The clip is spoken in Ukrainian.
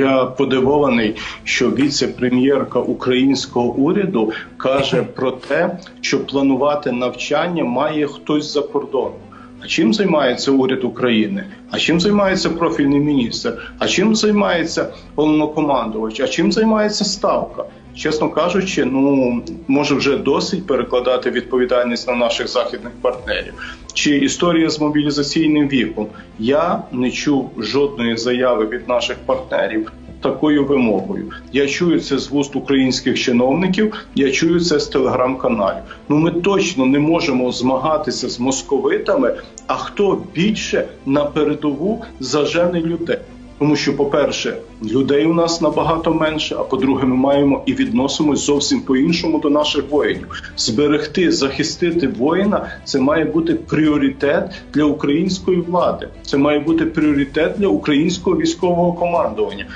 Я подивований, що віце-прем'єрка українського уряду каже про те, що планувати навчання має хтось за кордоном. А чим займається уряд України? А чим займається профільний міністр? А чим займається головнокомандувач? А чим займається ставка? Чесно кажучи, ну може вже досить перекладати відповідальність на наших західних партнерів. Чи історія з мобілізаційним віком? Я не чув жодної заяви від наших партнерів такою вимогою. Я чую це з вуст українських чиновників. Я чую це з телеграм-каналів. Ну ми точно не можемо змагатися з московитами. А хто більше на передову зажене людей? Тому що, по-перше, людей у нас набагато менше. А по-друге, ми маємо і відносимось зовсім по-іншому до наших воїнів. Зберегти, захистити воїна це має бути пріоритет для української влади. Це має бути пріоритет для українського військового командування.